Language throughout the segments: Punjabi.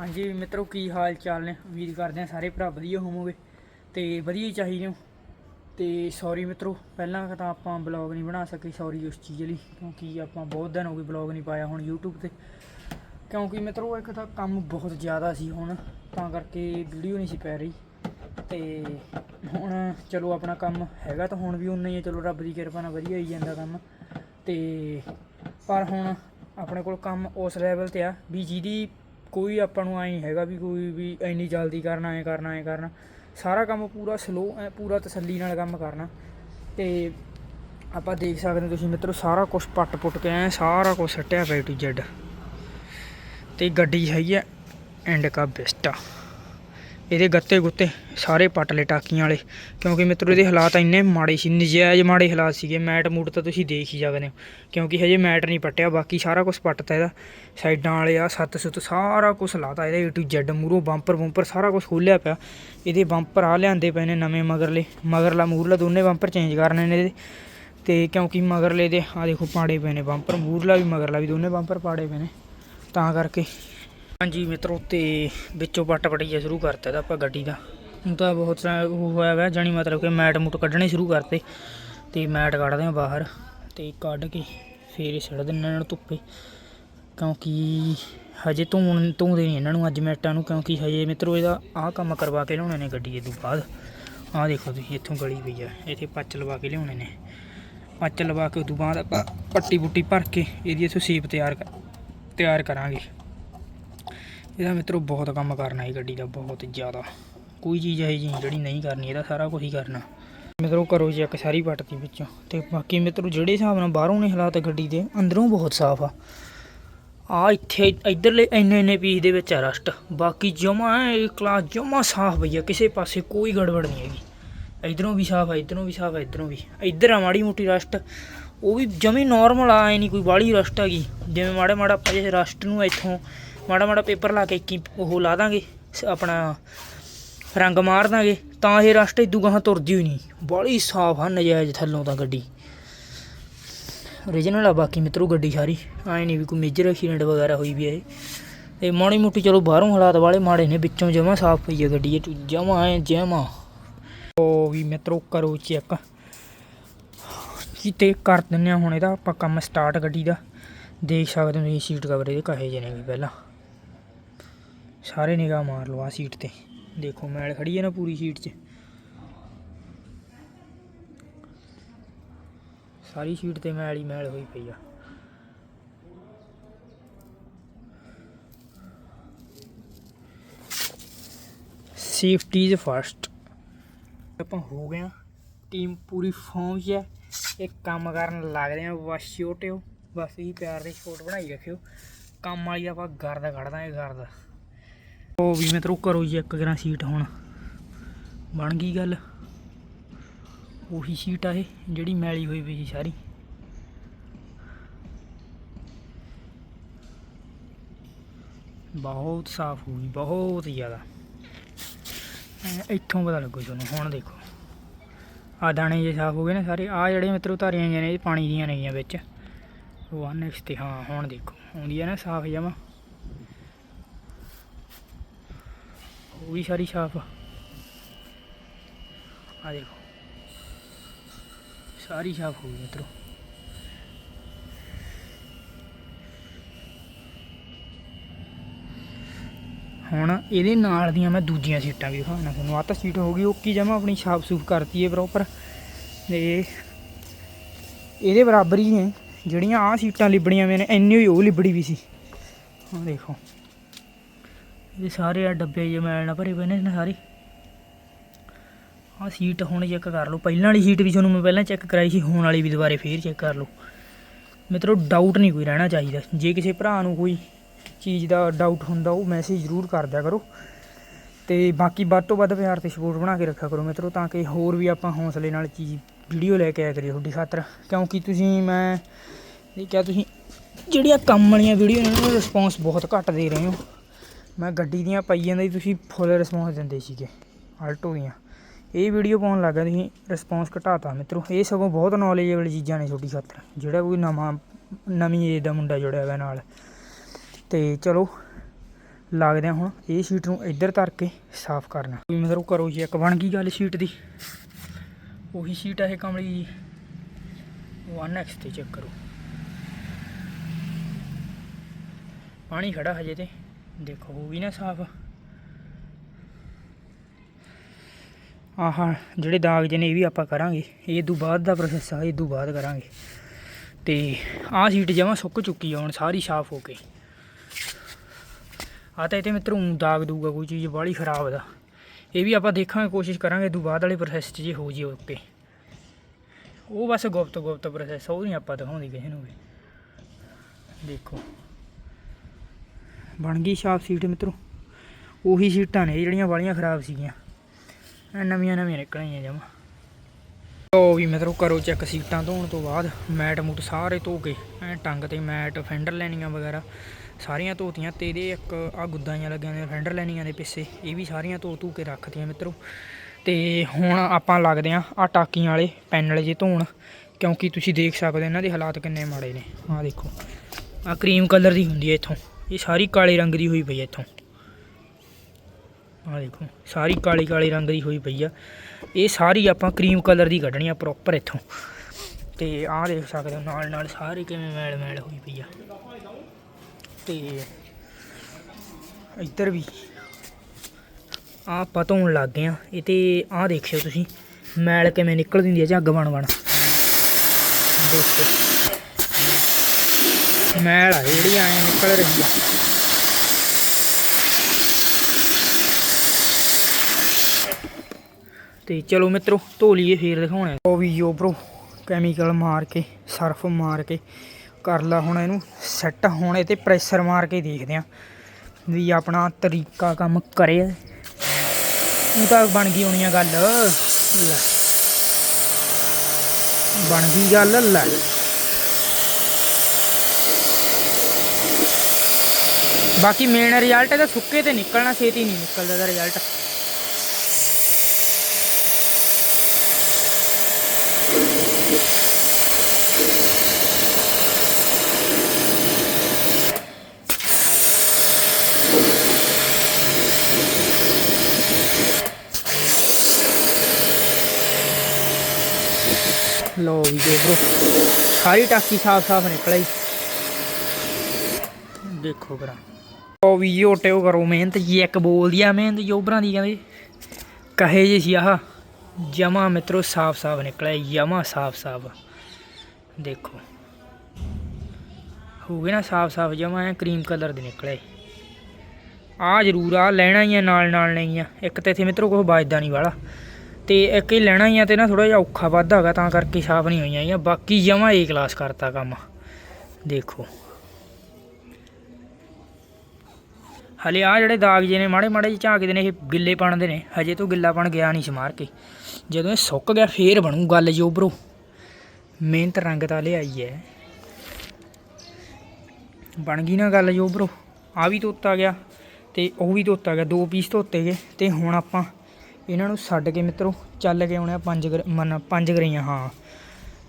ਹਾਂਜੀ ਮਿੱਤਰੋ, ਕੀ ਹਾਲ ਚਾਲ ਨੇ? ਉਮੀਦ ਕਰਦੇ ਹਾਂ ਸਾਰੇ ਭਰਾ ਵਧੀਆ ਹੋਵੋਗੇ ਤੇ ਵਧੀਆ ਹੀ ਚਾਹੀਦੇ ਹੋ। ਤੇ ਸੌਰੀ ਮਿੱਤਰੋ, ਪਹਿਲਾਂ ਤਾਂ ਆਪਾਂ ਬਲੌਗ ਨਹੀਂ ਬਣਾ ਸਕੇ ਸੌਰੀ ਉਸ ਚੀਜ਼ ਲਈ, ਕਿਉਂਕਿ ਆਪਾਂ ਬਹੁਤ ਦਿਨ ਹੋ ਗਏ ਬਲੌਗ ਨਹੀਂ ਪਾਇਆ ਹੁਣ YouTube ਤੇ। ਕਿਉਂਕਿ ਮਿੱਤਰੋ, ਇੱਕ ਤਾਂ ਕੰਮ ਬਹੁਤ ਜ਼ਿਆਦਾ ਸੀ ਹੁਣ, ਤਾਂ ਕਰਕੇ ਵੀਡੀਓ ਨਹੀਂ ਸੀ ਪੈ ਰਹੀ। ਤੇ ਹੁਣ ਚਲੋ ਆਪਣਾ ਕੰਮ ਹੈਗਾ ਤਾਂ ਹੁਣ ਵੀ ਉਨਾ ਹੀ ਹੈ ਚਲੋ ਰੱਬ ਦੀ ਕਿਰਪਾ ਨਾਲ ਵਧੀਆ ਹੀ ਜਾਂਦਾ ਕੰਮ। ਤੇ ਪਰ ਹੁਣ ਆਪਣੇ ਕੋਲ ਕੰਮ ਉਸ ਲੈਵਲ ਤੇ ਆ, ਵੀ ਜਿਹਦੀ ਕੋਈ ਆਪਾਂ ਨੂੰ ਐਂ ਹੈਗਾ ਵੀ ਕੋਈ ਵੀ ਇੰਨੀ ਜਲਦੀ ਕਰਨਾ, ਐ ਕਰਨਾ ਐ ਕਰਨਾ। ਸਾਰਾ ਕੰਮ ਪੂਰਾ ਸਲੋ ਐ ਪੂਰਾ ਤਸੱਲੀ ਨਾਲ ਕੰਮ ਕਰਨਾ। ਤੇ ਆਪਾਂ ਦੇਖ ਸਕਦੇ ਤੁਸੀਂ ਮਿੱਤਰੋ, ਸਾਰਾ ਕੁਝ ਪੱਟ ਪੁੱਟ ਕੇ ਐ ਸਾਰਾ ਕੁਝ ਸੱਟਿਆ ਪਿਆ ਟੂ ਜ਼ੈਡ ਤੇ ਗੱਡੀ ਹੈਗੀ ਐ ਇੰਡਿਕਾ ਵਿਸਟਾ ਇਹਦੇ ਗੱਤੇ ਗੁੱਤੇ ਸਾਰੇ ਪੱਟ ਲਏ ਟਾਕੀਆਂ ਵਾਲੇ। ਕਿਉਂਕਿ ਮਿੱਤਰੋ, ਇਹਦੇ ਹਾਲਾਤ ਇੰਨੇ ਮਾੜੇ ਸੀ, ਨਜਾਇਜ਼ ਮਾੜੇ ਹਾਲਾਤ ਸੀਗੇ। ਮੈਟ ਮੂਟ ਤਾਂ ਤੁਸੀਂ ਦੇਖ ਹੀ ਸਕਦੇ ਹੋ। ਕਿਉਂਕਿ ਹਜੇ ਮੈਟ ਨਹੀਂ ਪੱਟਿਆ, ਬਾਕੀ ਸਾਰਾ ਕੁਝ ਪੱਟਤਾ ਇਹਦਾ। ਸਾਈਡਾਂ ਵਾਲੇ ਆ, ਸੱਤ ਸੁੱਤ ਸਾਰਾ ਕੁਝ ਲਾਤਾ ਇਹਦੇ ਏ ਟੂ ਜ਼ੈਡ ਮੂਰੋਂ ਬੰਪਰ ਬੰਪਰ ਸਾਰਾ ਕੁਝ ਖੋਲਿਆ ਪਿਆ। ਇਹਦੇ ਬੰਪਰ ਆ ਲਿਆਂਦੇ ਪਏ ਨੇ ਨਵੇਂ ਮਗਰਲੇ। ਮਗਰਲਾ ਮੂਰਲਾ ਦੋਨੇ ਬੰਪਰ ਚੇਂਜ ਕਰਨੇ ਨੇ ਇਹਦੇ। ਤੇ ਕਿਉਂਕਿ ਮਗਰਲੇ ਦੇ ਆ ਦੇਖੋ ਪਾੜੇ ਪਏ ਨੇ ਬੰਪਰ ਮੂਰਲਾ ਵੀ, ਮਗਰਲਾ ਵੀ ਦੋਨੇ ਬੰਪਰ ਪਾੜੇ ਪਏ ਨੇ। ਤਾਂ ਕਰਕੇ ਹਾਂਜੀ ਮਿੱਤਰੋ, ਤੇ ਵਿੱਚੋਂ ਪੱਟ ਪਟਈਆ ਸ਼ੁਰੂ ਕਰਤਾ ਇਹਦਾ ਆਪਾਂ ਗੱਡੀ ਦਾ। ਹੁਣ ਤਾਂ ਬਹੁਤ ਸਾਰਾ ਉਹ ਹੋਇਆ ਵਾ, ਜਾਣੀ ਮਤਲਬ ਕਿ ਮੈਟ ਮੂਟ ਕੱਢਣੇ ਸ਼ੁਰੂ ਕਰਤੇ। ਤੇ ਮੈਟ ਕੱਢਦੇ ਆ ਬਾਹਰ, ਤੇ ਕੱਢ ਕੇ ਫੇਰ ਛੱਡ ਦਿੰਦੇ ਇਹਨਾਂ ਨੂੰ ਧੁੱਪੇ। ਕਿਉਂਕਿ ਹਜੇ ਧੋਣ, ਧੋਂਦੇ ਨਹੀਂ ਇਹਨਾਂ ਨੂੰ ਅੱਜ ਮੈਟਾਂ ਨੂੰ, ਕਿਉਂਕਿ ਹਜੇ ਮਿੱਤਰੋ ਇਹਦਾ ਆਹ ਕੰਮ ਕਰਵਾ ਕੇ ਲਿਆਉਣੇ ਨੇ ਗੱਡੀ ਤੋਂ ਬਾਅਦ। ਆਹ ਦੇਖੋ ਤੁਸੀਂ, ਇੱਥੋਂ ਗਲੀ ਪਈ ਆ, ਇੱਥੇ ਪੱਚ ਲਵਾ ਕੇ ਲਿਆਉਣੇ ਨੇ। ਪੱਚ ਲਵਾ ਕੇ ਉਦੋਂ ਬਾਅਦ ਆਪਾਂ ਪੱਟੀ ਪੁੱਟੀ ਭਰ ਕੇ ਇਹਦੀ ਇੱਥੋਂ ਸੀਪ ਤਿਆਰ ਤਿਆਰ ਕਰਾਂਗੇ। ਇਹਦਾ ਮਿੱਤਰੋ ਬਹੁਤ ਕੰਮ ਕਰਨਾ ਹੈ ਗੱਡੀ ਦਾ, ਬਹੁਤ ਜ਼ਿਆਦਾ। ਕੋਈ ਚੀਜ਼ ਹੈ ਜੀ ਜਿਹੜੀ ਨਹੀਂ ਕਰਨੀ, ਇਹਦਾ ਸਾਰਾ ਕੁਝ ਹੀ ਕਰਨਾ। ਮਿੱਤਰੋ ਕਰੋ ਚੈੱਕ ਸਾਰੀ ਪੱਟਦੀ ਵਿੱਚੋਂ। ਤੇ ਬਾਕੀ ਮਿੱਤਰੋ ਜਿਹੜੇ ਹਿਸਾਬ ਨਾਲ ਬਾਹਰੋਂ ਨੇ ਹਾਲਾਤ ਗੱਡੀ ਦੇ, ਅੰਦਰੋਂ ਬਹੁਤ ਸਾਫ਼ ਆ। ਆ ਇੱਥੇ, ਇਧਰਲੇ ਇੰਨੇ ਇੰਨੇ ਪੀਸ ਦੇ ਵਿੱਚ ਆ ਰਸਟ। ਬਾਕੀ ਜਮਾ ਕਲਾਸ ਜਮਾ ਸਾਫ਼ ਪਈ ਆ, ਕਿਸੇ ਪਾਸੇ ਕੋਈ ਗੜਬੜ ਨਹੀਂ ਹੈਗੀ। ਇਧਰੋਂ ਵੀ ਸਾਫ਼ ਆ, ਇਧਰੋਂ ਵੀ ਸਾਫ਼ ਆ, ਇਧਰੋਂ ਵੀ। ਇਧਰ ਆ ਮਾੜੀ ਮੋਟੀ ਰਸਟ। ਉਹ ਵੀ ਜਮੀ ਨਾਰਮਲ ਆ, ਐ ਨਹੀਂ ਕੋਈ ਬਾਹਲੀ ਰਸਟ ਹੈਗੀ। ਜਿਵੇਂ ਮਾੜਾ ਮਾੜਾ ਆਪਾਂ ਜੇ ਰਸਟ ਨੂੰ ਇੱਥੋਂ ਮਾੜਾ ਮਾੜਾ ਪੇਪਰ ਲਾ ਕੇ ਕੀ ਉਹ ਲਾ ਦਾਂਗੇ, ਸ- ਆਪਣਾ ਰੰਗ ਮਾਰ ਦਾਂਗੇ, ਤਾਂ ਇਹ ਰਸਟ ਇਦੂ ਗਾਹਾਂ ਤੁਰਦੀ ਹੋਈ ਨਹੀਂ। ਬਾਹਲੀ ਸਾਫ਼ ਆ ਨਜਾਇਜ਼ ਥੱਲੋਂ ਤਾਂ ਗੱਡੀ। ਓਰੀਜਨਲ ਆ ਬਾਕੀ ਮਿੱਤਰੋ ਗੱਡੀ ਸਾਰੀ। ਐ ਨਹੀਂ ਵੀ ਕੋਈ ਮੇਜਰ ਐਕਸੀਡੈਂਟ ਵਗੈਰਾ ਹੋਈ ਵੀ ਹੈ ਤੇ ਮਾੜੀ ਮੋਟੀ ਚਲੋ ਬਾਹਰੋਂ ਹਾਲਾਤ ਵਾਲੇ ਮਾੜੇ ਨੇ, ਵਿੱਚੋਂ ਜਮਾ ਸਾਫ਼ ਪਈ ਹੈ ਗੱਡੀ, ਇਹ ਜਮਾ ਐ ਜਮਾ। ਉਹ ਵੀ ਮਿੱਤਰੋ ਕਰੋ ਚੈੱਕ ਕਿਤੇ ਕਰ ਦਿੰਨੇ ਆ ਹੁਣ ਇਹਦਾ, ਆਪਾਂ ਕੰਮ ਸਟਾਰਟ ਗੱਡੀ ਦਾ। ਦੇਖ ਸਕਦੇ ਹੋ ਤੁਸੀਂ ਸੀਟ ਕਵਰ ਇਹਦੇ ਕਹੇ ਜੇ ਨੇ ਵੀ ਪਹਿਲਾਂ। ਸਾਰੇ ਨਿਗਾਹ ਮਾਰ ਲਓ ਆ ਸੀਟ ਤੇ। ਦੇਖੋ, ਮੈਲ ਖੜੀ ਹੈ ਨਾ ਪੂਰੀ ਸੀਟ 'ਚ। ਸਾਰੀ ਸੀਟ ਤੇ ਮੈਲ ਹੀ ਮੈਲ ਹੋਈ ਪਈ ਆ। ਸੇਫਟੀ ਇਜ਼ ਫਸਟ ਆਪਾਂ ਹੋ ਗਏ ਆ। ਟੀਮ ਪੂਰੀ ਫਾਰਮ 'ਚ ਹੈ। ਇਹ ਕੰਮ ਕਰਨ ਲੱਗਦੇ ਆ। ਬਸ ਛੋਟਿਓ। ਬਸ ਇਹ ਪਿਆਰ ਦੀ ਛੋਟ ਬਣਾਈ ਰੱਖਿਓ। ਕੰਮ ਵਾਲੀ ਆਪਾਂ ਗਰਦ ਕੱਢ ਦਾਂਗੇ, ਗਰਦ। ਉਹ ਵੀ ਮੈਂ ਕਰੋ ਜੀ ਇੱਕ ਗਰਾਂ ਸੀਟ ਹੁਣ। ਬਣ ਗਈ ਗੱਲ। ਉਹੀ ਸੀਟ ਆ ਇਹ, ਜਿਹੜੀ ਮੈਲੀ ਹੋਈ ਪਈ ਸੀ ਸਾਰੀ। ਬਹੁਤ ਸਾਫ਼ ਹੋ ਗਈ, ਬਹੁਤ ਜ਼ਿਆਦਾ। ਇੱਥੋਂ ਪਤਾ ਲੱਗੂ ਤੁਹਾਨੂੰ, ਹੁਣ ਦੇਖੋ। ਆ ਦਾਣੇ ਜੇ ਸਾਫ਼ ਹੋ ਗਏ ਨੇ ਸਾਰੇ ਆ ਜਿਹੜੇ ਮਿੱਤਰੋ ਧਾਰੀਆਂ ਜਿਹੀਆਂ ਨੇ, ਇਹ ਪਾਣੀ ਦੀਆਂ ਨੇਗੀਆਂ ਵਿੱਚ। ਉਹ ਆ ਨੈਕਸਟ ਤੇ ਹਾਂ, ਹੁਣ ਦੇਖੋ। ਆਉਂਦੀ ਆ ਨਾ ਸਾਫ਼ ਜਮਾ। ਉਹ ਵੀ ਸਾਰੀ ਸਾਫ਼ ਆ। ਆਹ ਦੇਖੋ। ਸਾਰੀ ਸਾਫ਼ ਹੋ ਗਈ ਮਿੱਤਰੋ ਹੁਣ ਇਹਦੇ ਨਾਲ ਦੀਆਂ ਮੈਂ ਦੂਜੀਆਂ ਸੀਟਾਂ ਵੀ ਦਿਖਾਉਣਾ ਤੁਹਾਨੂੰ। ਆਹ ਤਾਂ ਸੀਟ ਹੋ ਗਈ, ਉਹ ਕੀ ਜਮਾ ਆਪਣੀ ਸਾਫ਼ ਸੂਫ ਕਰਤੀ ਹੈ ਪ੍ਰੋਪਰ ਤੇ ਇਹਦੇ ਬਰਾਬਰ ਹੀ ਨੇ, ਜਿਹੜੀਆਂ ਆਹ ਸੀਟਾਂ ਲਿਬੜੀਆਂ ਹੋਈਆਂ ਨੇ, ਇੰਨੀ ਹੀ ਉਹ ਲਿਬੜੀ ਵੀ ਸੀ। ਹਾਂ ਦੇਖੋ। ਇਹ ਸਾਰੇ ਆ ਡੱਬੇ ਜੇ ਮੈਲ ਨਾਲ ਭਰੇ ਪਏ ਨੇ ਸਾਰੇ। ਆਹ ਸੀਟ ਹੁਣ ਚੈੱਕ ਕਰ ਲਓ। ਪਹਿਲਾਂ ਵਾਲੀ ਸੀਟ ਵੀ ਤੁਹਾਨੂੰ ਮੈਂ ਪਹਿਲਾਂ ਚੈੱਕ ਕਰਾਈ ਸੀ, ਹੁਣ ਵਾਲੀ ਵੀ ਦੁਬਾਰੇ ਫੇਰ ਚੈੱਕ ਕਰ ਲਓ। ਮਿੱਤਰੋ ਡਾਊਟ ਨਹੀਂ ਕੋਈ ਰਹਿਣਾ ਚਾਹੀਦਾ। ਜੇ ਕਿਸੇ ਭਰਾ ਨੂੰ ਕੋਈ ਚੀਜ਼ ਦਾ ਡਾਊਟ ਹੁੰਦਾ, ਉਹ ਮੈਸੇਜ ਜ਼ਰੂਰ ਕਰ ਦਿਆ ਕਰੋ। ਤੇ ਬਾਕੀ ਵੱਧ ਤੋਂ ਵੱਧ ਪਿਆਰ ਤੇ ਸਪੋਰਟ ਬਣਾ ਕੇ ਰੱਖਿਆ ਕਰੋ ਮਿੱਤਰੋ, ਤਾਂ ਕਿ ਹੋਰ ਵੀ ਆਪਾਂ ਹੌਸਲੇ ਨਾਲ ਚੀਜ਼ ਵੀਡੀਓ ਲੈ ਕੇ ਆਇਆ ਕਰੀਏ ਤੁਹਾਡੀ ਖਾਤਰ। ਕਿਉਂਕਿ ਤੁਸੀਂ, ਮੈਂ ਇਹ ਕਿਹਾ ਤੁਸੀਂ, ਜਿਹੜੀਆਂ ਕੰਮ ਵਾਲੀਆਂ ਵੀਡੀਓ ਨੇ, ਉਹਨਾਂ ਨੂੰ ਰਿਸਪੌਂਸ ਬਹੁਤ ਘੱਟ ਦੇ ਰਹੇ ਹੋ। ਮੈਂ ਗੱਡੀ ਦੀਆਂ ਪਈਆਂ ਦਾ ਹੀ ਤੁਸੀਂ ਫੁੱਲ ਰਿਸਪੌਂਸ ਦਿੰਦੇ ਸੀਗੇ ਆਲਟੋ ਦੀਆਂ। ਇਹ ਵੀਡੀਓ ਪਾਉਣ ਲੱਗਾ ਤੁਸੀਂ ਰਿਸਪੌਂਸ ਘਟਾਤਾ ਮਿੱਤਰੋ। ਇਹ ਸਗੋਂ ਬਹੁਤ ਨੌਲੇਜੇਬਲ ਚੀਜ਼ਾਂ ਨੇ ਤੁਹਾਡੀ ਖਾਤਰ, ਜਿਹੜਾ ਕੋਈ ਨਵਾਂ, ਨਵੀਂ ਏਜ ਦਾ ਮੁੰਡਾ ਜੁੜਿਆ ਹੋਇਆ ਨਾਲ। ਤੇ ਚਲੋ, ਲੱਗਦੇ ਹੁਣ ਇਹ ਸ਼ੀਟ ਨੂੰ ਇੱਧਰ ਧਰ ਕੇ ਸਾਫ਼ ਕਰਨਾ। ਵੀ ਮਤਲਬ ਕਰੋ ਜੀ, ਇੱਕ ਬਣ ਗਈ ਗੱਲ ਸ਼ੀਟ ਦੀ। ਉਹੀ ਸ਼ੀਟ ਆ ਇਹ ਕਮਲੀ ਜੀ। 1x ਤੇ ਚੈੱਕ ਕਰੋ। ਪਾਣੀ ਖੜਾ ਹਜੇ ਤੇ। ਦੇਖੋ ਉਹ ਵੀ ਨਾ ਸਾਫ਼ ਆਹ ਜਿਹੜੇ ਦਾਗ ਜੇ ਨੇ ਇਹ ਵੀ ਆਪਾਂ ਕਰਾਂਗੇ ਇਹ ਤੋਂ ਬਾਅਦ ਦਾ ਪ੍ਰੋਸੈਸ ਆ ਇਹ ਤੋਂ ਬਾਅਦ ਕਰਾਂਗੇ ਤੇ ਆਹ ਸ਼ੀਟ ਜਮਾਂ ਸੁੱਕ ਚੁੱਕੀ ਆ ਹੁਣ ਸਾਰੀ ਸਾਫ਼ ਹੋ ਕੇ ਆ ਤਾਂ ਇਹ ਤੇ ਮਿੱਤਰੋਂ ਊਂ ਦਾਗ ਦੂਗਾ ਕੋਈ ਚੀਜ਼ ਬਾਹਲੀ ਖਰਾਬ ਦਾ ਇਹ ਵੀ ਆਪਾਂ ਦੇਖਾਂਗੇ ਕੋਸ਼ਿਸ਼ ਕਰਾਂਗੇ ਤੋਂ ਬਾਅਦ ਵਾਲੇ ਪ੍ਰੋਸੈਸ 'ਚ ਜੇ ਹੋ ਜੇ ਓਕੇ ਉਹ ਬਸ ਗੁਪਤ ਗੁਪਤ ਪ੍ਰੋਸੈਸ ਉਹ ਨਹੀਂ ਆਪਾਂ ਦਿਖਾਉਂਦੇ ਕਿਸੇ ਨੂੰ ਵੀ ਦੇਖੋ ਬਣ ਗਈ ਸ਼ਾਪ ਸੀਟ ਮਿੱਤਰੋ। ਉਹੀ ਸੀਟਾਂ ਨੇ ਜਿਹੜੀਆਂ ਵਾਲੀਆਂ ਖਰਾਬ ਸੀਗੀਆਂ। ਐ ਨਵੀਆਂ ਨਵੀਆਂ ਨਿਕਲੀਆਂ ਜਮਾ। ਉਹ ਵੀ ਮਿੱਤਰੋ, ਕਰੋ ਚੈੱਕ ਸੀਟਾਂ ਧੋਣ ਤੋਂ ਬਾਅਦ। ਮੈਟ ਮੂਟ ਸਾਰੇ ਧੋ ਕੇ, ਐ ਟੰਗ ਤੇ ਮੈਟ ਫੈਂਡਰ ਲੈਣੀਆਂ ਵਗੈਰਾ ਸਾਰੀਆਂ ਧੋਤੀਆਂ ਤੇ ਇਹਦੇ ਇੱਕ ਆ ਗੁੱਦਾਂ ਲੱਗੀਆਂ ਨੇ ਫੈਂਡਰ ਲੈਣੀਆਂ ਦੇ ਪਿੱਛੇ। ਇਹ ਵੀ ਸਾਰੀਆਂ ਧੋ ਧੂ ਕੇ ਰੱਖਤੀਆਂ ਮਿੱਤਰੋ। ਤੇ ਹੁਣ ਆਪਾਂ ਲੱਗਦੇ ਆ ਆ ਟਾਕੀਆਂ ਵਾਲੇ ਪੈਨਲ ਜੇ ਧੋਣ, ਕਿਉਂਕਿ ਤੁਸੀਂ ਦੇਖ ਸਕਦੇ ਹੋ ਇਹਨਾਂ ਦੇ ਹਾਲਾਤ ਕਿੰਨੇ ਮਾੜੇ ਨੇ। ਆਹ ਦੇਖੋ ਆ ਕਰੀਮ ਕਲਰ ਦੀ ਹੁੰਦੀ ਹੈ ਇੱਥੋਂ। ਇਹ ਸਾਰੀ ਕਾਲੇ ਰੰਗ ਦੀ ਹੋਈ ਪਈ ਹੈ ਇੱਥੋਂ। ਆਹ ਦੇਖੋ, ਸਾਰੀ ਕਾਲੀ ਕਾਲੀ ਰੰਗ ਦੀ ਹੋਈ ਪਈ ਆ। ਇਹ ਸਾਰੀ ਆਪਾਂ ਕਰੀਮ ਕਲਰ ਦੀ ਕੱਢਣੀ ਆ ਪ੍ਰੋਪਰ ਇੱਥੋਂ। ਤੇ ਆਹ ਦੇਖ ਸਕਦੇ ਹੋ, ਨਾਲ ਨਾਲ ਸਾਰੀ ਕਿਵੇਂ ਮੈਲ ਮੈਲ ਹੋਈ ਪਈ ਆ। ਤੇ ਇੱਧਰ ਵੀ ਆਹ ਆਪਾਂ ਧੋਣ ਲੱਗ ਗਏ ਆ। ਇਹ ਤੇ ਆਹ ਦੇਖਿਓ ਤੁਸੀਂ, ਮੈਲ ਕਿਵੇਂ ਨਿਕਲ ਦਿੰਦੀ ਹੈ ਝੱਗ ਬਣ ਬਣ। ਦੇਖੋ। ਮੈਲ ਆ, ਜਿਹੜੀ ਐਂ ਨਿਕਲ ਰਹੀ ਆ ਤੇ ਚਲੋ ਮਿੱਤਰੋ ਧੋ ਲਈਏ ਫੇਰ ਦਿਖਾਉਣਾ ਉਹ ਵੀ ਜੋ ਬ్రో ਕੈਮੀਕਲ ਮਾਰ ਕੇ, ਸਰਫ ਮਾਰ ਕੇ ਕਰ ਲਾ ਹੁਣ ਇਹਨੂੰ। ਸੈੱਟ ਹੋਣ ਤੇ ਪ੍ਰੈਸ਼ਰ ਮਾਰ ਕੇ ਦੇਖਦੇ ਆ ਵੀ ਆਪਣਾ ਤਰੀਕਾ ਕੰਮ ਕਰੇ ਉਹ ਤਾਂ ਬਣ ਗਈ ਹੋਣੀ ਆ ਗੱਲ। ਲੈ। ਬਣ ਗਈ ਗੱਲ, ਲੈ। ਬਾਕੀ ਮੇਨ ਰਿਜ਼ਲਟ ਇਹਦਾ ਸੁੱਕੇ ਤੇ ਨਿਕਲਣਾ, ਛੇਤੀ ਨਹੀਂ ਨਿਕਲਦਾ ਦਾ ਰਿਜ਼ਲਟ ਲੋ ਵੀ ਜੋ ਬ్రో ਸਾਰੀ ਟਾਕੀ ਸਾਫ਼ ਸਾਫ਼ ਨਿਕਲ ਆਈ ਦੇਖੋ ਕਰਾ ਉਹ ਵੀ ਜੋ ਟਿਓ ਕਰੋ ਮਿਹਨਤ ਜੀ, ਇੱਕ ਬੋਲਦੀ ਆ ਮਿਹਨਤ ਜੋਬਰਾਂ ਦੀ ਕਹਿੰਦੇ। ਕਹੇ ਜੀ ਸੀ ਆਹ, ਜਮਾ ਮਿੱਤਰੋ ਸਾਫ਼ ਸਾਫ਼ ਨਿਕਲਿਆ ਜਮਾ ਸਾਫ਼ ਸਾਫ਼। ਦੇਖੋ। ਹੋ ਗਿਆ ਨਾ ਸਾਫ਼ ਸਾਫ਼, ਜਮਾ ਐ ਕਰੀਮ ਕਲਰ ਦੇ ਨਿਕਲੇ। ਆ ਜ਼ਰੂਰ ਆ, ਲੈਣਾ ਹੀ ਆ ਨਾਲ ਨਾਲ ਨਹੀਂ ਆ। ਇੱਕ ਤੇ ਇੱਥੇ ਮਿੱਤਰੋ ਕੋਈ ਵੱਜਦਾ ਨਹੀਂ ਵਾਲਾ। ਤੇ ਇੱਕ ਹੀ ਲੈਣਾ ਹੀ ਆ ਤੇ ਨਾ ਥੋੜਾ ਜਿਹਾ ਔਖਾ ਵੱਧਦਾ ਹੈਗਾ, ਤਾਂ ਕਰਕੇ ਛਾਪ ਨਹੀਂ ਹੋਈਆਂ ਹੈਗੀਆਂ। ਬਾਕੀ ਜਮਾ ਏ ਕਲਾਸ ਕਰਤਾ ਕੰਮ। ਦੇਖੋ। ਹਲੇ ਆ ਜਿਹੜੇ ਦਾਗ ਜੇ ਨੇ, ਮਾੜੇ ਮਾੜੇ ਜਿਹੇ ਝਾਕਦੇ ਨੇ, ਇਹ ਗਿੱਲੇ ਪਣ ਦੇ ਨੇ। ਹਜੇ ਤੋਂ ਗਿੱਲਾਪਣ ਗਿਆ ਨਹੀਂ ਸਮਾਰ ਕੇ। ਜਦੋਂ ਇਹ ਸੁੱਕ ਗਿਆ, ਫੇਰ ਬਣੂ ਗੱਲ ਜੋ ਬ్రో ਮਿਹਨਤ ਰੰਗ ਤਾਂ ਲਿਆਈ ਐ। ਬਣ ਗਈ ਨਾ ਗੱਲ ਜੋ ਬ్రో ਆ ਵੀ ਧੋਤਾ ਗਿਆ ਤੇ ਉਹ ਵੀ ਧੋਤਾ ਗਿਆ, ਦੋ ਪੀਸ ਧੋਤੇ ਗਏ ਤੇ ਹੁਣ ਆਪਾਂ ਇਹਨਾਂ ਨੂੰ ਛੱਡ ਕੇ ਮਿੱਤਰੋ ਚੱਲ ਕੇ ਆਉਣਾ ਪੰਜ ਗਰ- ਮਨ ਪੰਜ ਗਰਈਆਂ ਹਾਂ।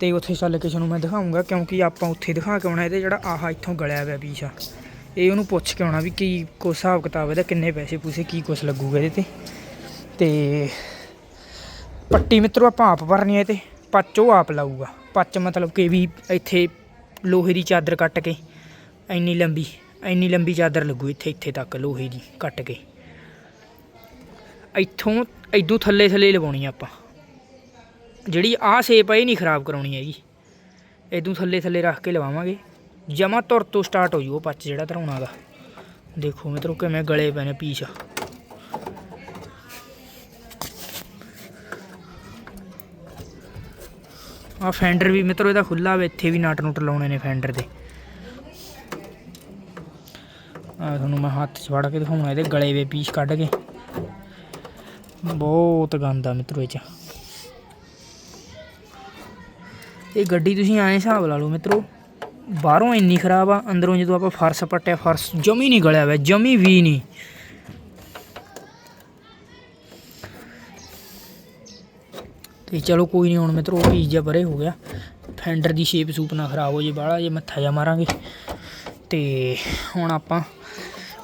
ਤੇ ਉੱਥੇ ਚੱਲ ਕੇ ਤੁਹਾਨੂੰ ਮੈਂ ਦਿਖਾਉਂਗਾ ਕਿਉਂਕਿ ਆਪਾਂ ਉੱਥੇ ਦਿਖਾ ਕੇ ਆਉਣਾ, ਇਹਦੇ ਜਿਹੜਾ ਆਹ ਇੱਥੋਂ ਗਲਿਆ ਹੋਇਆ ਪੀਸ ਆ। ਇਹ ਉਹਨੂੰ ਪੁੱਛ ਕੇ ਆਉਣਾ ਵੀ ਕੀ ਕੋ ਹਿਸਾਬ ਕਿਤਾਬ ਇਹਦਾ, ਕਿੰਨੇ ਪੈਸੇ ਪੂਸੇ, ਕੀ ਕੁਛ ਲੱਗੂਗਾ ਇਹਦੇ ਤੇ। ਤੇ ਪੱਟੀ ਮਿੱਤਰੋ ਆਪਾਂ ਆਪ ਭਰਨੀ ਹੈ ਤੇ ਪੱਚ ਉਹ ਆਪ ਲਾਊਗਾ। ਪੱਚ ਮਤਲਬ ਕਿ ਵੀ ਇੱਥੇ ਲੋਹੇ ਦੀ ਚਾਦਰ ਕੱਟ ਕੇ, ਇੰਨੀ ਲੰਬੀ ਇੰਨੀ ਲੰਬੀ ਚਾਦਰ ਲੱਗੂ ਇੱਥੇ ਇੱਥੇ ਤੱਕ ਲੋਹੇ ਦੀ ਕੱਟ ਕੇ। ਇੱਥੋਂ ਇਦੋਂ ਥੱਲੇ ਥੱਲੇ ਲਵਾਉਣੀ ਆ ਆਪਾਂ। ਜਿਹੜੀ ਆਹ ਸ਼ੇਪ ਆ, ਇਹ ਨਹੀਂ ਖਰਾਬ ਕਰਾਉਣੀ ਹੈਗੀ। ਇਦੋਂ ਥੱਲੇ ਥੱਲੇ ਰੱਖ ਕੇ ਲਵਾਵਾਂਗੇ। ਜਮਾ ਤੁਰ ਤੋਂ ਸਟਾਰਟ ਹੋ ਜੂ ਉਹ ਪੱਚ ਜਿਹੜਾ ਧਰਾਉਣਾ ਗਾ। ਦੇਖੋ ਮਿੱਤਰੋ ਕਿਵੇਂ ਗਲੇ ਪਏ ਨੇ ਪੀਸ ਆ ਫੈਂਡਰ ਵੀ ਮਿੱਤਰੋ ਇਹਦਾ ਖੁੱਲਾ ਵੇ, ਇੱਥੇ ਵੀ ਨਟ ਨੁੱਟ ਲਾਉਣੇ ਨੇ ਫੈਂਡਰ ਦੇ। ਆ ਤੁਹਾਨੂੰ ਮੈਂ ਹੱਥ 'ਚ ਫੜ ਕੇ ਦਿਖਾਉਣਾ, ਇਹਦੇ ਗਲੇ ਵੇ ਪੀਸ ਕੱਢ ਕੇ। ਬਹੁਤ ਗੰਦਾ ਮਿੱਤਰੋ ਇਹ ਚ। ਇਹ ਗੱਡੀ ਤੁਸੀਂ ਐਂ ਹਿਸਾਬ ਲਾ ਲਓ ਮਿੱਤਰੋ, ਬਾਹਰੋਂ ਇੰਨੀ ਖਰਾਬ ਆ, ਅੰਦਰੋਂ ਜਦੋਂ ਆਪਾਂ ਫਰਸ਼ ਪੱਟਿਆ, ਫਰਸ਼ ਜਮੀ ਨਹੀਂ ਗਲਿਆ ਹੋਇਆ, ਜਮੀ ਵੀ ਨਹੀਂ। ਤੇ ਚਲੋ ਕੋਈ ਨਹੀਂ ਹੁਣ ਮਿੱਤਰੋ, ਉਹ ਪੀਸ ਜਿਹਾ ਪਰੇ ਹੋ ਗਿਆ। ਫੈਂਡਰ ਦੀ ਸ਼ੇਪ ਸੂਪ ਨਾ ਖਰਾਬ ਹੋ ਜੇ ਬਾਹਲਾ, ਜੇ ਮੱਥਾ ਜਾ ਮਾਰਾਂਗੇ। ਤੇ ਹੁਣ ਆਪਾਂ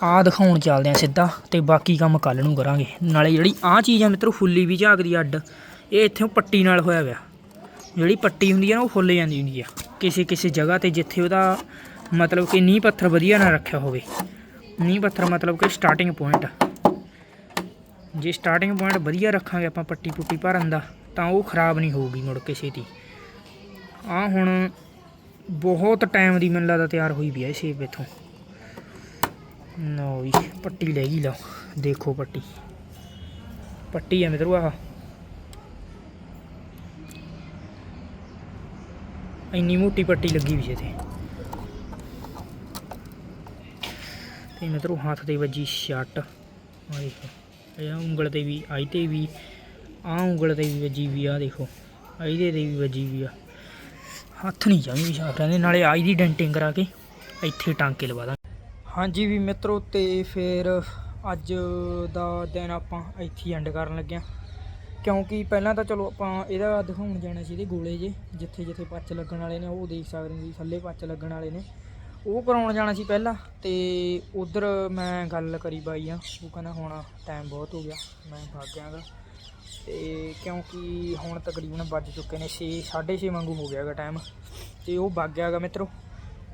ਆ ਦਿਖਾਉਣ ਚੱਲਦੇ ਆ ਸਿੱਧਾ ਤੇ ਬਾਕੀ ਕੰਮ ਕੱਲ ਨੂੰ ਕਰਾਂਗੇ। ਨਾਲੇ ਜਿਹੜੀ ਆ ਚੀਜ਼ ਆ ਮਿੱਤਰੋ, ਫੁੱਲੀ ਵੀ ਝਾਕਦੀ ਅੱਡ। ਇਹ ਇੱਥੋਂ ਪੱਟੀ ਨਾਲ ਹੋਇਆ ਹੋਇਆ ਜਿਹੜੀ ਪੱਟੀ ਹੁੰਦੀ ਆ ਨਾ, ਉਹ ਫੁੱਲ ਜਾਂਦੀ ਹੁੰਦੀ ਆ। ਕਿਸੇ ਕਿਸੇ ਜਗ੍ਹਾ ਤੇ ਜਿੱਥੇ ਉਹਦਾ ਮਤਲਬ ਕਿ ਨੀਂਹ ਪੱਥਰ ਵਧੀਆ ਨਾ ਰੱਖਿਆ ਹੋਵੇ। ਨੀਂਹ ਪੱਥਰ ਮਤਲਬ ਕਿ ਸਟਾਰਟਿੰਗ ਪੁਆਇੰਟ ਜੇ ਸਟਾਰਟਿੰਗ ਪੁਆਇੰਟ ਵਧੀਆ ਰੱਖਾਂਗੇ ਆਪਾਂ ਪੱਟੀ ਪੁੱਟੀ ਭਰਨ ਦਾ, ਤਾਂ ਉਹ ਖਰਾਬ ਨਹੀਂ ਹੋਊਗੀ ਮੁੜ ਕੇ ਛੇਤੀ। ਆ ਹੁਣ ਬਹੁਤ ਟਾਈਮ ਦੀ ਮੈਨੂੰ ਲੱਗਦਾ ਤਿਆਰ ਹੋਈ ਵੀ ਹੈ ਇਹ ਸੇਬ ਇਥੋਂ। ਨੋ ਵੀ ਪੱਟੀ ਲੈ ਗਈ, ਲਓ, ਦੇਖੋ ਪੱਟੀ। ਪੱਟੀ ਹੈ ਮਿੱਤਰੋ ਆਹ। ਇੰਨੀ ਮੋਟੀ ਪੱਟੀ ਲੱਗੀ ਵੀ ਤੇ ਤੇ ਮਿੱਤਰੋ ਹੱਥ ਤੇ ਵੱਜੀ ਛੱਟ ਆ ਦੇਖੋ, ਇਹ ਉਂਗਲ ਤੇ ਵੀ, ਆਈ ਤੇ ਵੀ ਆ ਉਂਗਲ ਤੇ ਵੀ ਵੱਜੀ ਵੀ ਆ ਦੇਖੋ ਇਹਦੇ ਤੇ ਵੀ ਵੱਜੀ ਵੀ ਆ। ਹੱਥ ਨਹੀਂ ਜਮੀ ਵੀ ਸਾਫ਼ ਰਹਿੰਦੇ ਨਾਲੇ ਆਈ ਦੀ ਡੈਂਟਿੰਗ ਕਰਾ ਕੇ ਇੱਥੇ ਟਾਂਕੇ ਲਵਾ ਦਾਂ ਹਾਂਜੀ ਵੀ ਮਿੱਤਰੋ ਤੇ ਫਿਰ ਅੱਜ ਦਾ ਦਿਨ ਆਪਾਂ ਇੱਥੇ ਐਂਡ ਕਰਨ ਲੱਗਿਆ ਕਿਉਂਕਿ ਪਹਿਲਾਂ ਤਾਂ ਚਲੋ ਆਪਾਂ ਇਹਦਾ ਦਿਖਾਉਣ ਜਾਣਾ ਸੀ ਇਹਦੇ ਗੋਲੇ ਜੇ, ਜਿੱਥੇ ਜਿੱਥੇ ਪੱਚ ਲੱਗਣ ਵਾਲੇ ਨੇ, ਉਹ ਦੇਖ ਸਕਦੇ ਹੋ ਜੀ ਥੱਲੇ ਪੱਚ ਲੱਗਣ ਵਾਲੇ ਨੇ। ਉਹ ਕਰਾਉਣ ਜਾਣਾ ਸੀ ਪਹਿਲਾਂ ਤੇ ਉਧਰ ਮੈਂ ਗੱਲ ਕਰੀ ਬਾਈ ਆ, ਉਹ ਕਹਿੰਦਾ ਹੁਣ ਟਾਈਮ ਬਹੁਤ ਹੋ ਗਿਆ, ਮੈਂ ਭਾਗ ਗਿਆਗਾ ਤੇ ਕਿਉਂਕਿ ਹੁਣ ਤਕਰੀਬਨ ਵੱਜ ਚੁੱਕੇ ਨੇ 6 6:30 ਵਾਂਗੂ ਹੋ ਗਿਆਗਾ ਟਾਈਮ ਤੇ ਉਹ ਵਗ ਗਿਆਗਾ ਮਿੱਤਰੋ।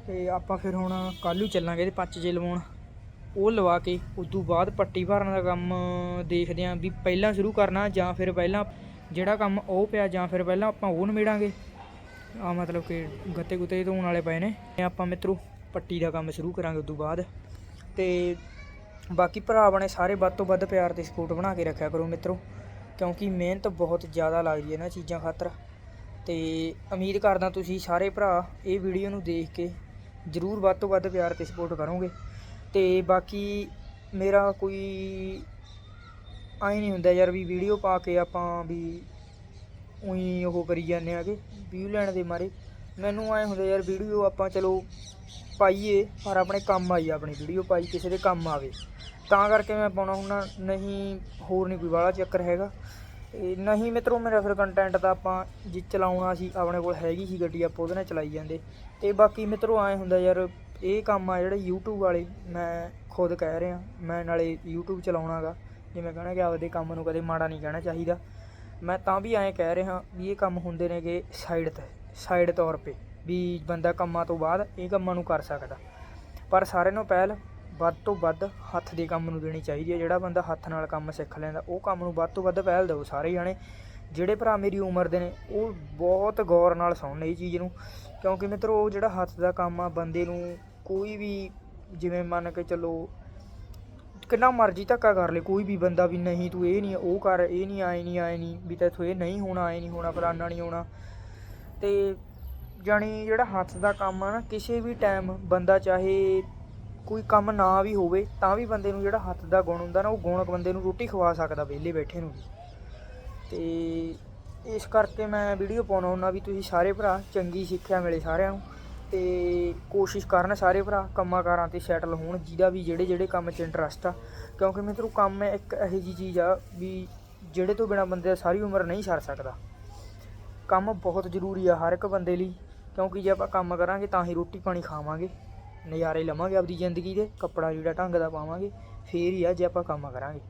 ਤੇ ਆਪਾਂ ਫਿਰ ਹੁਣ ਕੱਲ੍ਹ ਨੂੰ ਚੱਲਾਂਗੇ ਇਹਦੇ ਪੰਜ ਜੇ ਲਵਾਉਣ। ਉਹ ਲਵਾ ਕੇ ਉਸ ਤੋਂ ਬਾਅਦ ਪੱਟੀ ਭਰਨ ਦਾ ਕੰਮ ਦੇਖਦੇ ਆਂ ਵੀ ਪਹਿਲਾਂ ਸ਼ੁਰੂ ਕਰਨਾ ਜਾਂ ਫਿਰ ਪਹਿਲਾਂ ਜਿਹੜਾ ਕੰਮ ਉਹ ਪਿਆ ਜਾਂ ਫਿਰ ਪਹਿਲਾਂ ਆਪਾਂ ਉਹ ਨਿਬੇੜਾਂਗੇ। ਆ ਮਤਲਬ ਕਿ ਗੱਤੇ ਗੁੱਤੇ ਧੋਣ ਵਾਲੇ ਪਏ ਨੇ। ਆਪਾਂ ਮਿੱਤਰੋ ਪੱਟੀ ਦਾ ਕੰਮ ਸ਼ੁਰੂ ਕਰਾਂਗੇ ਉਸ ਤੋਂ ਬਾਅਦ। ਤੇ ਬਾਕੀ ਭਰਾ ਆਪਣੇ ਸਾਰੇ ਵੱਧ ਤੋਂ ਵੱਧ ਪਿਆਰ ਤੇ ਸਪੋਰਟ ਬਣਾ ਕੇ ਰੱਖਿਆ ਕਰੋ ਮਿੱਤਰੋ। ਕਿਉਂਕਿ ਮਿਹਨਤ ਬਹੁਤ ਜ਼ਿਆਦਾ ਲੱਗਦੀ ਹੈ ਇਹਨਾਂ ਚੀਜ਼ਾਂ ਖਾਤਰ। ਤੇ ਉਮੀਦ ਕਰਦਾ ਤੁਸੀਂ ਸਾਰੇ ਭਰਾ ਇਹ ਵੀਡੀਓ ਨੂੰ ਦੇਖ ਕੇ ਜਰੂਰ ਵੱਧ ਤੋਂ ਵੱਧ ਪਿਆਰ ਤੇ ਸਪੋਰਟ ਕਰੋਗੇ। ਤੇ ਬਾਕੀ ਮੇਰਾ ਕੋਈ ਆਈ ਨਹੀਂ ਹੁੰਦਾ ਯਾਰ ਵੀ ਵੀਡੀਓ ਪਾ ਕੇ ਆਪਾਂ ਵੀ ਉਹੀ ਉਹ ਕਰੀ ਜਾਂਦੇ ਆਗੇ ਵਿਊ ਲੈਣ ਦੇ ਮਾਰੇ। ਮੈਨੂੰ ਐ ਹੁੰਦਾ ਯਾਰ ਵੀਡੀਓ ਆਪਾਂ ਚਲੋ ਪਾਈਏ, ਪਰ ਆਪਣੇ ਕੰਮ ਆਈ ਆਪਣੀ ਵੀਡੀਓ ਪਾਈ, ਕਿਸੇ ਦੇ ਕੰਮ ਆਵੇ। ਤਾਂ ਕਰਕੇ ਮੈਂ ਪਾਉਣਾ ਹੁੰਦਾ, ਨਹੀਂ ਹੋਰ ਨਹੀਂ ਕੋਈ ਵਾਲਾ ਚੱਕਰ ਹੈਗਾ। ਇਹ ਨਹੀਂ ਮਿੱਤਰੋ, ਮੇਰਾ ਫਿਰ ਕੰਟੈਂਟ ਤਾਂ ਆਪਾਂ ਜੇ ਚਲਾਉਣਾ ਸੀ, ਆਪਣੇ ਕੋਲ ਹੈਗੀ ਸੀ ਗੱਡੀ, ਆਪਾਂ ਉਹਦੇ ਨਾਲ ਚਲਾਈ ਜਾਂਦੇ। ਤੇ ਬਾਕੀ ਮਿੱਤਰੋ, ਐ ਹੁੰਦਾ ਯਾਰ, ਇਹ ਕੰਮ ਆ ਜਿਹੜੇ YouTube ਵਾਲੇ ਮੈਂ ਖੁਦ ਕਹਿ ਰਿਹਾ, ਮੈਂ ਨਾਲੇ YouTube ਚਲਾਉਣਾਗਾ। ਜਿਵੇਂ ਕਹਣਾ ਕਿ ਆਪਦੇ ਕੰਮ ਨੂੰ ਕਦੇ ਮਾੜਾ ਨਹੀਂ ਕਹਿਣਾ ਚਾਹੀਦਾ। ਮੈਂ ਤਾਂ ਵੀ ਐਂ ਕਹਿ ਰਿਹਾ ਵੀ ਇਹ ਕੰਮ ਹੁੰਦੇ ਨੇਗੇ ਸਾਈਡ ਤੇ ਸਾਈਡ ਤੌਰ 'ਤੇ, ਵੀ ਬੰਦਾ ਕੰਮਾਂ ਤੋਂ ਬਾਅਦ ਇਹ ਕੰਮਾਂ ਨੂੰ ਕਰ ਸਕਦਾ। ਪਰ ਸਾਰਿਆਂ ਨੂੰ ਪਹਿਲ ਵੱਧ ਤੋਂ ਵੱਧ ਹੱਥ ਦੇ ਕੰਮ ਨੂੰ ਦੇਣੀ ਚਾਹੀਦੀ ਹੈ। ਜਿਹੜਾ ਬੰਦਾ ਹੱਥ ਨਾਲ ਕੰਮ ਸਿੱਖ ਲੈਂਦਾ, ਉਹ ਕੰਮ ਨੂੰ ਵੱਧ ਤੋਂ ਵੱਧ ਪਹਿਲ ਦਿਓ ਸਾਰੇ ਜਾਣੇ, ਜਿਹੜੇ ਭਰਾ ਮੇਰੀ ਉਮਰ ਦੇ ਨੇ, ਉਹ ਬਹੁਤ ਗੌਰ ਨਾਲ ਸੁਣਨ ਇਹ ਚੀਜ਼ ਨੂੰ। ਕਿਉਂਕਿ ਮਿੱਤਰੋ, ਉਹ ਜਿਹੜਾ ਹੱਥ ਦਾ ਕੰਮ ਆ, ਬੰਦੇ ਨੂੰ ਕੋਈ ਵੀ ਜਿਵੇਂ ਮੰਨ ਕੇ ਚੱਲੋ, ਕਿੰਨਾ ਮਰਜ਼ੀ ਧੱਕਾ ਕਰ ਲੇ, ਕੋਈ ਵੀ ਬੰਦਾ ਵੀ ਨਹੀਂ, ਤੂੰ ਇਹ ਨਹੀਂ, ਉਹ ਕਰ, ਇਹ ਨਹੀਂ, ਆਏ ਨਹੀਂ ਆਏ ਨਹੀਂ, ਵੀ ਤੈਥੋਂ ਇਹ ਨਹੀਂ ਹੋਣਾ, ਆਏ ਨਹੀਂ ਹੋਣਾ, ਫਲਾਨਾ ਨਹੀਂ ਹੋਣਾ। ਤੇ ਜਾਣੀ ਜਿਹੜਾ ਹੱਥ ਦਾ ਕੰਮ ਆ ਨਾ, ਕਿਸੇ ਵੀ ਟਾਈਮ ਬੰਦਾ ਚਾਹੇ ਕੋਈ ਕੰਮ ਨਾ ਵੀ ਹੋਵੇ, ਤਾਂ ਵੀ ਬੰਦੇ ਨੂੰ ਜਿਹੜਾ ਹੱਥ ਦਾ ਗੁਣ ਹੁੰਦਾ ਨਾ, ਉਹ ਗੁਣ ਬੰਦੇ ਨੂੰ ਰੋਟੀ ਖਵਾ ਸਕਦਾ ਵਿਹਲੇ ਬੈਠੇ ਨੂੰ ਵੀ। ਤੇ ਇਸ ਕਰਕੇ ਮੈਂ ਵੀਡੀਓ ਪਾਉਣਾ ਹੁੰਦਾ ਵੀ ਤੁਸੀਂ ਸਾਰੇ ਭਰਾ ਚੰਗੀ ਸਿੱਖਿਆ ਮਿਲੇ ਸਾਰਿਆਂ ਨੂੰ ਤੇ ਕੋਸ਼ਿਸ਼ ਕਰਨ ਸਾਰੇ ਭਰਾ ਕੰਮਾਂ ਕਾਰਾਂ ਤੇ ਸੈਟਲ ਹੋਣ, ਜਿਹਦਾ ਵੀ ਜਿਹੜੇ ਜਿਹੜੇ ਕੰਮ 'ਚ ਇੰਟਰਸਟ ਆ। ਕਿਉਂਕਿ ਮਿੱਤਰੋ, ਕੰਮ ਇੱਕ ਇਹੋ ਜਿਹੀ ਚੀਜ਼ ਆ ਵੀ ਜਿਹੜੇ ਤੋਂ ਬਿਨਾ ਬੰਦੇ ਸਾਰੀ ਉਮਰ ਨਹੀਂ ਸਰ ਸਕਦਾ। ਕੰਮ ਬਹੁਤ ਜ਼ਰੂਰੀ ਆ ਹਰ ਇੱਕ ਬੰਦੇ ਲਈ, ਕਿਉਂਕਿ ਜੇ ਆਪਾਂ ਕੰਮ ਕਰਾਂਗੇ ਤਾਂ ਹੀ ਰੋਟੀ ਪਾਣੀ ਖਾਵਾਂਗੇ। ਨਜ਼ਾਰੇ ਲਵਾਂਗੇ ਆਪਦੀ ਜ਼ਿੰਦਗੀ ਦੇ, ਕੱਪੜਾ ਜਿਹੜਾ ਢੰਗ ਦਾ ਪਾਵਾਂਗੇ, ਫੇਰ ਹੀ ਆ ਜੇ ਆਪਾਂ ਕੰਮ ਕਰਾਂਗੇ।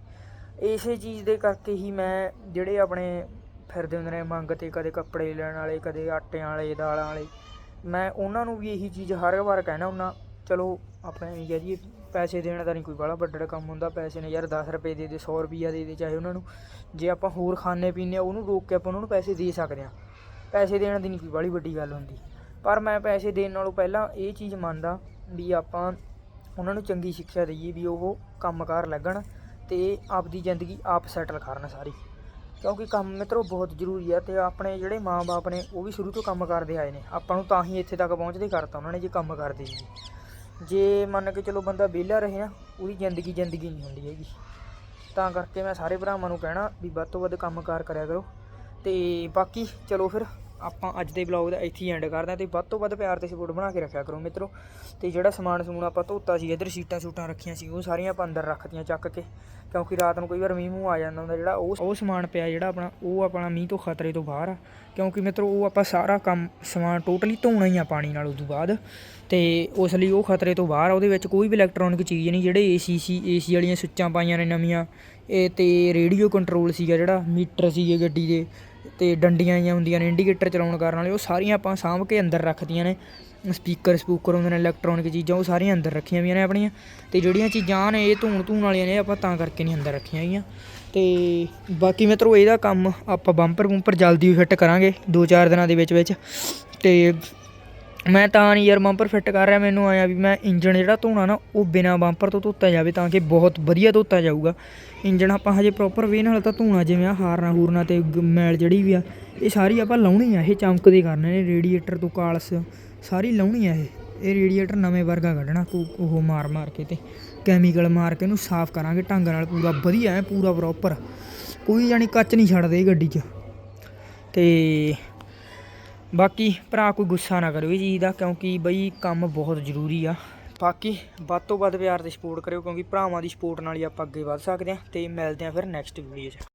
ਇਸੇ ਚੀਜ਼ ਦੇ ਕਰਕੇ ਹੀ ਮੈਂ ਜਿਹੜੇ ਆਪਣੇ ਫਿਰਦੇ ਹੁੰਦੇ ਨੇ ਮੰਗ ਤੇ ਕਦੇ ਕੱਪੜੇ ਲੈਣ ਵਾਲੇ, ਕਦੇ ਆਟਿਆਂ ਵਾਲੇ, ਦਾਲਾਂ ਵਾਲੇ, ਮੈਂ ਉਹਨਾਂ ਨੂੰ ਵੀ ਇਹੀ ਚੀਜ਼ ਹਰ ਵਾਰ ਕਹਿਣਾ ਹੁੰਦਾ, ਚਲੋ ਆਪਣੇ ਨਹੀਂ ਕਹਿ ਜੀ ਪੈਸੇ ਦੇਣ ਦਾ ਨਹੀਂ ਕੋਈ ਬੜਾ ਵੱਡਾ ਕੰਮ ਹੁੰਦਾ, ਪੈਸੇ ਨੇ ਯਾਰ 10 ਰੁਪਏ ਦੇ ਦੇ 100 ਰੁਪਈਆ ਦੇ ਦੇ, ਚਾਹੇ ਉਹਨਾਂ ਨੂੰ, ਜੇ ਆਪਾਂ ਹੋਰ ਖਾਣੇ ਪੀਣੇ ਆ ਉਹਨੂੰ ਰੋਕ ਕੇ ਆਪਾਂ ਉਹਨਾਂ ਨੂੰ ਪੈਸੇ ਦੇ ਸਕਦੇ ਆ ਪੈਸੇ ਦੇਣ ਦੀ ਨਹੀਂ ਕੋਈ ਬੜੀ ਵੱਡੀ ਗੱਲ ਹੁੰਦੀ। ਪਰ ਮੈਂ ਪੈਸੇ ਦੇਣ ਨਾਲੋਂ ਪਹਿਲਾਂ ਇਹ ਚੀਜ਼ ਮੰਨਦਾ ਵੀ ਆਪਾਂ ਉਹਨਾਂ ਨੂੰ ਚੰਗੀ ਸਿੱਖਿਆ ਦਈਏ ਵੀ ਉਹ ਕੰਮਕਾਰ ਲੱਗਣ ਤੇ ਆਪਦੀ ਜ਼ਿੰਦਗੀ ਆਪ ਸੈਟਲ ਕਰਨ ਸਾਰੀ। ਕਿਉਂਕਿ ਕੰਮ ਮਿੱਤਰੋ ਬਹੁਤ ਜ਼ਰੂਰੀ ਆ ਤੇ ਆਪਣੇ ਜਿਹੜੇ ਮਾਂ-ਬਾਪ ਨੇ ਉਹ ਵੀ ਸ਼ੁਰੂ ਤੋਂ ਕੰਮ ਕਰਦੇ ਆਏ ਨੇ। ਆਪਾਂ ਨੂੰ ਤਾਂ ਹੀ ਇੱਥੇ ਤੱਕ ਪਹੁੰਚਦੇ ਕਰਤਾ ਉਹਨਾਂ ਨੇ ਜੇ ਕੰਮ ਕਰਦੇ ਜੀ ਜੇ ਮੰਨ ਕੇ ਚਲੋ ਬੰਦਾ ਵਿਹਲਾ ਰਹੇ ਨਾ, ਉਹਦੀ ਜ਼ਿੰਦਗੀ ਜ਼ਿੰਦਗੀ ਨਹੀਂ ਹੁੰਦੀ ਹੈਗੀ। ਤਾਂ ਕਰਕੇ ਮੈਂ ਸਾਰੇ ਭਰਾਵਾਂ ਨੂੰ ਕਹਿਣਾ ਵੀ ਵੱਧ ਤੋਂ ਵੱਧ ਕੰਮਕਾਰ ਕਰਿਆ ਕਰੋ। ਤੇ ਬਾਕੀ ਚਲੋ ਫਿਰ ਆਪਾਂ ਅੱਜ ਦੇ ਵਲੌਗ ਦਾ ਇੱਥੇ ਹੀ ਐਂਡ ਕਰਦੇ ਹਾਂ ਤੇ ਵੱਧ ਤੋਂ ਵੱਧ ਪਿਆਰ ਤੇ ਸਪੋਰਟ ਬਣਾ ਕੇ ਰੱਖਿਆ ਕਰੋ ਮਿੱਤਰੋ। ਤੇ ਜਿਹੜਾ ਸਮਾਨ ਸਮੂਨ ਆਪਾਂ ਧੋਤਾ ਸੀ, ਇਧਰ ਸੀਟਾਂ ਸੂਟਾਂ ਰੱਖੀਆਂ ਸੀ, ਉਹ ਸਾਰੀਆਂ ਆਪਾਂ ਅੰਦਰ ਰੱਖਤੀਆਂ ਚੱਕ ਕੇ। ਕਿਉਂਕਿ ਰਾਤ ਨੂੰ ਕਈ ਵਾਰ ਮੀਂਹ ਮੂੰਹ ਆ ਜਾਂਦਾ ਹੁੰਦਾ ਜਿਹੜਾ, ਉਹ ਉਹ ਸਮਾਨ ਪਿਆ ਜਿਹੜਾ ਆਪਣਾ, ਉਹ ਆਪਣਾ ਮੀਂਹ ਤੋਂ ਖਤਰੇ ਤੋਂ ਬਾਹਰ ਆ। ਕਿਉਂਕਿ ਮਿੱਤਰੋ, ਉਹ ਆਪਾਂ ਸਾਰਾ ਕੰਮ, ਸਮਾਨ ਟੋਟਲੀ ਧੋਣਾ ਹੀ ਆ ਪਾਣੀ ਨਾਲ ਉਦੋਂ ਬਾਅਦ। ਤੇ ਉਸ ਲਈ ਉਹ ਖਤਰੇ ਤੋਂ ਬਾਹਰ ਆ, ਉਹਦੇ ਵਿੱਚ ਕੋਈ ਵੀ ਇਲੈਕਟ੍ਰੋਨਿਕ ਚੀਜ਼ ਨਹੀਂ, ਜਿਹੜੇ ਏਸੀ ਸੀ ਏਸੀ ਵਾਲੀਆਂ ਸੁੱਚਾਂ ਪਾਈਆਂ ਨੇ ਨਵੀਆਂ। ਇਹ ਤੇ ਰੇਡੀਓ ਕੰਟਰੋਲ ਸੀਗਾ ਜਿਹੜਾ, ਮੀਟਰ ਸੀਗੇ ਗੱਡੀ ਦੇ। ਤੇ ਡੰਡੀਆਂ ਆਈਆਂ ਹੁੰਦੀਆਂ ਨੇ ਇੰਡੀਕੇਟਰ ਚਲਾਉਣ ਕਰਨ ਵਾਲੇ, ਉਹ ਸਾਰੀਆਂ ਆਪਾਂ ਸਾਂਭ ਕੇ ਅੰਦਰ ਰੱਖਦੀਆਂ ਨੇ। ਸਪੀਕਰ ਸਪੂਕਰ ਹੁੰਦੇ ਨੇ ਇਲੈਕਟ੍ਰੋਨਿਕ ਚੀਜ਼ਾਂ, ਉਹ ਸਾਰੀਆਂ ਅੰਦਰ ਰੱਖੀਆਂ ਵੀਆਂ ਨੇ ਆਪਣੀਆਂ। ਤੇ ਜਿਹੜੀਆਂ ਚੀਜ਼ਾਂ ਨੇ, ਇਹ ਧੂਣ ਧੂਣ ਵਾਲੀਆਂ ਨੇ, ਆਪਾਂ ਤਾਂ ਕਰਕੇ ਨਹੀਂ ਅੰਦਰ ਰੱਖੀਆਂ ਗਈਆਂ ਤੇ ਬਾਕੀ ਮਿੱਤਰੋ ਇਹਦਾ ਕੰਮ ਆਪਾਂ ਬੰਪਰ ਬੰਪਰ ਜਲਦੀ ਫਿੱਟ ਕਰਾਂਗੇ 2-4 ਦਿਨਾਂ ਦੇ ਵਿੱਚ ਵਿੱਚ। ਤੇ ਮੈਂ ਤਾਂ ਨਹੀਂ ਯਾਰ ਬੰਪਰ ਫਿੱਟ ਕਰ ਰਿਹਾ, ਮੈਨੂੰ ਆਇਆ ਵੀ ਮੈਂ ਇੰਜਣ ਜਿਹੜਾ ਧੋਣਾ ਨਾ, ਉਹ ਬਿਨਾ ਬੰਪਰ ਤੋਂ ਧੋਤਾ ਜਾਵੇ ਤਾਂ ਕਿ ਬਹੁਤ ਵਧੀਆ ਧੋਤਾ ਜਾਊਗਾ। ਇੰਜਣ ਆਪਾਂ ਹਜੇ ਪ੍ਰੋਪਰ ਵੇ ਨਾਲ ਤਾਂ ਧੋਣਾ, ਜਿਵੇਂ ਆ ਹਾਰਨਾ ਹੂਰਨਾ ਤੇ ਗ- ਮੈਲ ਜਿਹੜੀ ਵੀ ਆ, ਇਹ ਸਾਰੀ ਆਪਾਂ ਲਾਉਣੀ ਆ, ਇਹ ਚਮਕਦੇ ਕਰਨੇ ਨੇ ਰੇਡੀਏਟਰ ਤੋਂ ਕਾਲਸ ਸਾਰੀ ਲਾਉਣੀ ਆ ਇਹ। ਇਹ ਰੇਡੀਏਟਰ ਨਵੇਂ ਵਰਗਾ ਕੱਢਣਾ ਉਹ ਮਾਰ ਮਾਰ ਕੇ ਤੇ ਕੈਮੀਕਲ ਮਾਰ ਕੇ ਇਹਨੂੰ ਸਾਫ਼ ਕਰਾਂਗੇ, ਢੰਗ ਨਾਲ ਪੂਰਾ ਵਧੀਆ ਐ, ਪੂਰਾ ਪ੍ਰੋਪਰ ਕੋਈ ਜਾਨੀ ਕੱਚ ਨਹੀਂ ਛੱਡਦੇ ਗੱਡੀ 'ਚ। ਤੇ ਬਾਕੀ ਭਰਾ ਕੋਈ ਗੁੱਸਾ ਨਾ ਕਰਿਓ ਇਹ ਚੀਜ਼ ਦਾ, ਕਿਉਂਕਿ ਬਈ ਕੰਮ ਬਹੁਤ ਜ਼ਰੂਰੀ ਆ। ਬਾਕੀ ਵੱਧ ਤੋਂ ਵੱਧ ਪਿਆਰ ਤੇ ਸਪੋਰਟ ਕਰਿਓ, ਕਿਉਂਕਿ ਭਰਾਵਾਂ ਦੀ ਸਪੋਰਟ ਨਾਲ ਹੀ ਆਪਾਂ ਅੱਗੇ ਵੱਧ ਸਕਦੇ ਹਾਂ ਤੇ ਮਿਲਦੇ ਹਾਂ ਫਿਰ ਨੈਕਸਟ ਵੀਡੀਓ 'ਚ।